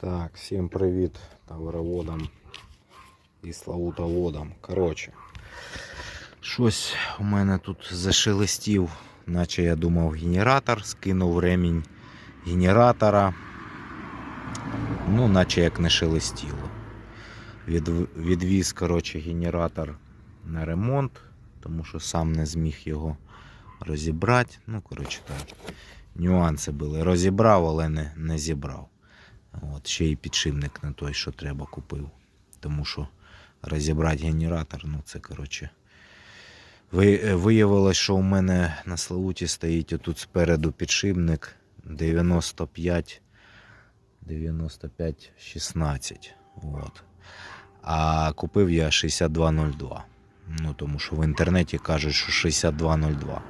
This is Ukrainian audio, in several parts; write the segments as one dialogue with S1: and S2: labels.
S1: Так, всім привіт товароводам і славутоводам. Коротше, щось у мене тут зашелестів, наче я думав генератор, скинув ремінь генератора. Ну, наче як не шелестіло. Від, відвіз, коротше, генератор на ремонт, тому що сам не зміг його розібрати. Ну, коротше так. Нюанси були. Розібрав, але не, не зібрав. От, ще й підшипник не той, що треба, купив. Тому що розібрати генератор, ну це коротше. Е, виявилось, що у мене на Славуті стоїть отут спереду підшипник 95 95 16. От. А купив я 6202. Ну, тому що в інтернеті кажуть, що 6202.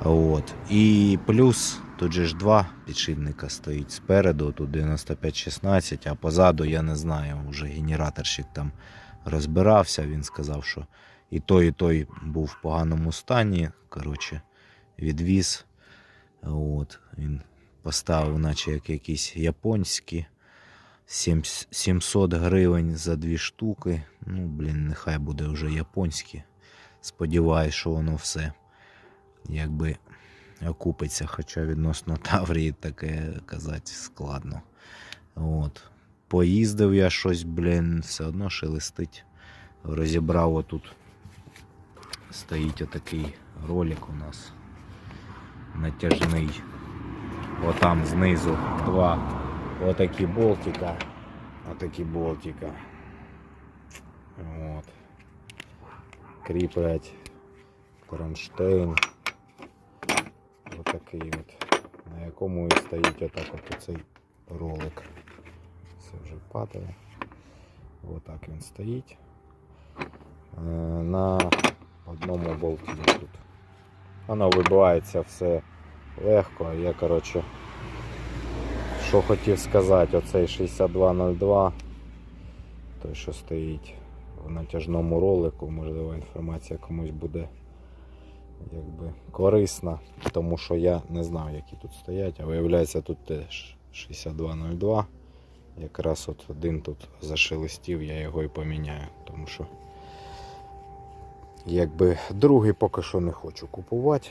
S1: От. І плюс тут же ж два підшипника стоїть спереду, тут 9516, а позаду я не знаю, вже генераторщик там розбирався. Він сказав, що і той, і той був в поганому стані. Коротше, відвіз. От. Він поставив, наче як якісь японські. 700 гривень за дві штуки. Ну, блін, нехай буде вже японські. Сподіваюсь, що воно все якби окупиться, хоча відносно Таврії таке казати складно. От. Поїздив я щось, блін, все одно шелестить. Розібрав отут. Стоїть отакий ролик у нас. Натяжний. Отам знизу два отакі болтика. Отакі болтика. От. Кріплять кронштейн. Отакий от, на якому і стоїть отак от оцей ролик. Це вже падає. Отак він стоїть. Е, На одному болті тут. Воно вибивається все легко. Я, коротше, що хотів сказати, оцей 6202, той, що стоїть в натяжному ролику, можливо, інформація комусь буде якби корисна, тому що я не знав, які тут стоять, а виявляється, тут теж 6202. Якраз от один тут зашелестів, я його і поміняю, тому що якби другий поки що не хочу купувати.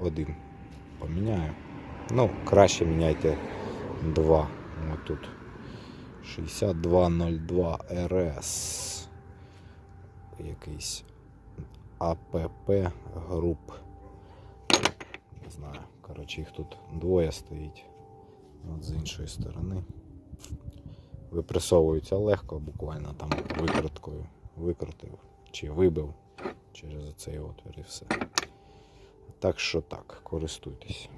S1: Один поміняю. Ну, краще міняйте два. Ось тут 6202 RS. Якийсь АПП груп. Не знаю. Коротше, їх тут двоє стоїть. От з іншої сторони. Випресовуються легко, буквально там викруткою. Викрутив чи вибив через цей отвір і все. Так що так, користуйтесь.